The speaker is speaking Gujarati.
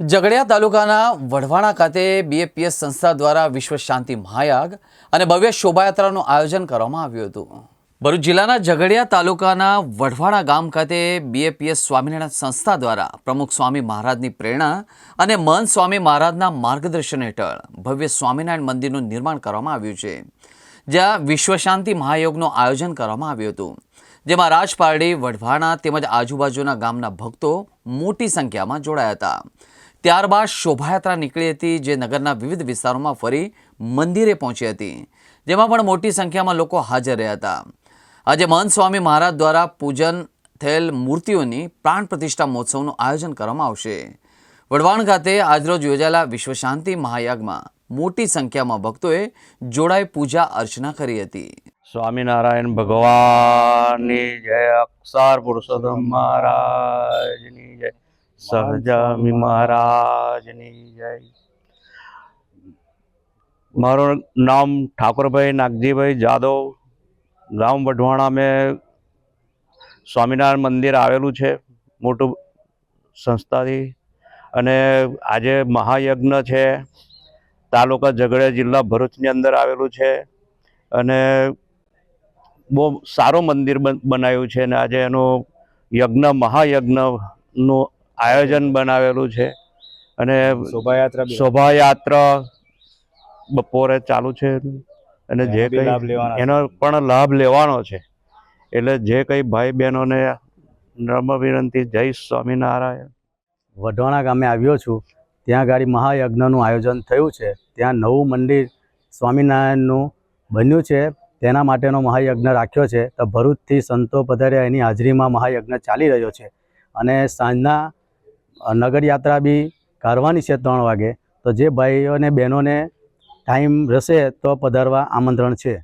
ઝઘડિયા તાલુકાના વઢવાણા ખાતે બીએપીએસ સંસ્થા દ્વારા વિશ્વ શાંતિ મહાયાગ અને ભવ્ય શોભાયાત્રાનું આયોજન કરવામાં આવ્યું હતું. ભરૂચ જિલ્લાના ઝઘડિયા તાલુકાના વઢવાણા ગામ ખાતે બીએપીએસ સ્વામિનારાયણ સંસ્થા દ્વારા પ્રમુખ સ્વામી મહારાજની પ્રેરણા અને મહંત સ્વામી મહારાજના માર્ગદર્શન હેઠળ ભવ્ય સ્વામિનારાયણ મંદિરનું નિર્માણ કરવામાં આવ્યું છે. જ્યાં વિશ્વ શાંતિ મહાયોગનું આયોજન કરવામાં આવ્યું હતું. જેમાં રાજપારડી, વઢવાણા તેમજ આજુબાજુના ગામના ભક્તો મોટી સંખ્યામાં જોડાયા હતા. ત્યારબાદ શોભાયાત્રા નીકળી હતી જે નગરના વિવિધ વિસ્તારોમાં ફરી મંદિરે પહોંચી હતી, જેમાં પણ મોટી સંખ્યામાં લોકો હાજર રહ્યા હતા. આજે મહંત સ્વામી મહારાજ દ્વારા પૂજન થયેલ મૂર્તિઓની પ્રાણ પ્રતિષ્ઠા મહોત્સવનું આયોજન કરવામાં આવશે. વડવાણ ખાતે આજરોજ યોજાયેલા વિશ્વ શાંતિ મહાયાગમાં મોટી સંખ્યામાં ભક્તોએ જોડાઈ પૂજા અર્ચના કરી હતી. સ્વામિનારાયણ ભગવાનની જય, અક્ષર પુરુષોત્તમ મહારાજની જય. સહજામી મહારાજની જય. મારું નામ ઠાકોરભાઈ નાગજીભાઈ જાદવ. ગામ વઢવાણા મેં સ્વામિનારાયણ મંદિર આવેલું છે, મોટું સંસ્થાથી. અને આજે મહાયજ્ઞ છે, તાલુકા ઝઘડિયા જિલ્લા ભરૂચની અંદર આવેલું છે. અને બહુ સારું મંદિર બન- બનાવ્યું છે અને આજે એનું યજ્ઞ, મહાયજ્ઞનું આયોજન બનાવેલું છે અને શોભાયાત્રા શોભાયાત્રા બપોરે ચાલુ છે અને જે કંઈ લાભ લેવાનો એનો પણ લાભ લેવાનો છે. એટલે જે કંઈ ભાઈ બહેનોને નમ્ર વિનંતી જય સ્વામિનારાયણ. વઢવાણા ગામે આવ્યો છું. ત્યાં ગાડી મહાયજ્ઞનું આયોજન થયું છે. ત્યાં નવું મંદિર સ્વામિનારાયણનું બન્યું છે. તેના માટેનો મહાયજ્ઞ રાખ્યો છે. તો ભરૂચથી સંતો પધાર્યા એની હાજરીમાં મહાયજ્ઞ ચાલી રહ્યો છે. અને સાંજના નગરયાત્રા બી કાઢવાની છે ત્રણ વાગે. તો જે ભાઈઓને બહેનોને ટાઈમ રહેશે તો પધારવા આમંત્રણ છે.